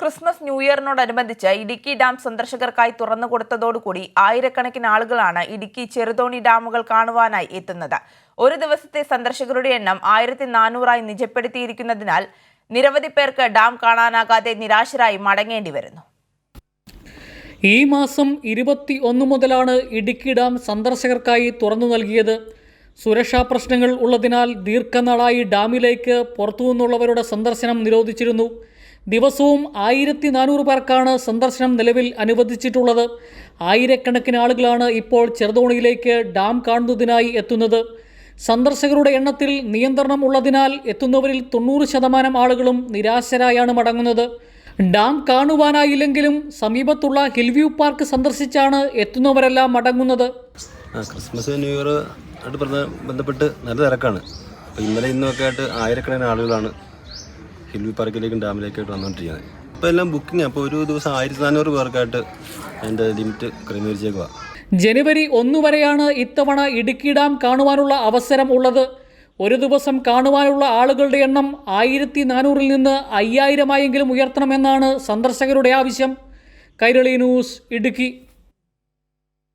Christmas new ഇയറിനോടനുബന്ധിച്ച് Idukki dam സന്ദർശകർക്കായി തുറന്നു കൊടുത്തതോടുകൂടി ആയിരക്കണക്കിന് ആളുകളാണ് ഇടുക്കി ചെറുതോണി ഡാമുകൾ കാണുവാനായി എത്തുന്നത്. ഒരു ദിവസത്തെ സന്ദർശകരുടെ എണ്ണം ആയിരത്തി നാനൂറായി നിജപ്പെടുത്തിയിരിക്കുന്നതിനാൽ നിരവധി പേർക്ക് ഡാം കാണാനാകാതെ നിരാശരായി മടങ്ങേണ്ടി വരുന്നു. ഈ മാസം ഇരുപത്തി ഒന്ന് മുതലാണ് ഇടുക്കി ഡാം സന്ദർശകർക്കായി തുറന്നു നൽകിയത്. സുരക്ഷാ പ്രശ്നങ്ങൾ ഉള്ളതിനാൽ ദീർഘനാളായി ഡാമിലേക്ക് പുറത്തുനിന്നുള്ളവരുടെ സന്ദർശനം നിരോധിച്ചിരുന്നു. ദിവസവും ആയിരത്തി നാനൂറ് പേർക്കാണ് സന്ദർശനം നിലവിൽ അനുവദിച്ചിട്ടുള്ളത്. ആയിരക്കണക്കിന് ആളുകളാണ് ഇപ്പോൾ ചെറുതോണിയിലേക്ക് ഡാം കാണുന്നതിനായി എത്തുന്നത്. സന്ദർശകരുടെ എണ്ണത്തിൽ നിയന്ത്രണം ഉള്ളതിനാൽ എത്തുന്നവരിൽ തൊണ്ണൂറ് ശതമാനം ആളുകളും നിരാശരായാണ് മടങ്ങുന്നത്. ഡാം കാണുവാനായില്ലെങ്കിലും സമീപത്തുള്ള ഹിൽവ്യൂ പാർക്ക് സന്ദർശിച്ചാണ് എത്തുന്നവരെല്ലാം മടങ്ങുന്നത്. ക്രിസ്മസ് ന്യൂ ഇയർ ആയിട്ട് ബന്ധപ്പെട്ട് നല്ല തിരക്കാണ്. ഇന്നലെ ഇന്നൊക്കെ ആയിട്ട് ആയിരക്കണക്കിന് ആളുകളാണ് ഹിൽവി പാർക്കിലേക്കും ഡാമിലേക്കായിട്ട് വന്നുകൊണ്ടിരിക്കുന്നത് ഇപ്പോൾ എല്ലാം ബുക്കിംഗ് അപ്പോൾ ഒരു ദിവസം ആയിരത്തി നാനൂറ് പേർക്കായിട്ട് അതിന്റെ ലിമിറ്റ് ക്രമീകരിച്ചേക്കുക ജനുവരി ഒന്ന് വരെയാണ് ഇത്തവണ ഇടുക്കി ഡാം കാണുവാനുള്ള അവസരം ഉള്ളത്. ഒരു ദിവസം കാണുവാനുള്ള ആളുകളുടെ എണ്ണം ആയിരത്തി നാനൂറിൽ നിന്ന് അയ്യായിരമായെങ്കിലും ഉയർത്തണമെന്നാണ് സന്ദർശകരുടെ ആവശ്യം. കൈരളി ന്യൂസ് ഇടുക്കി.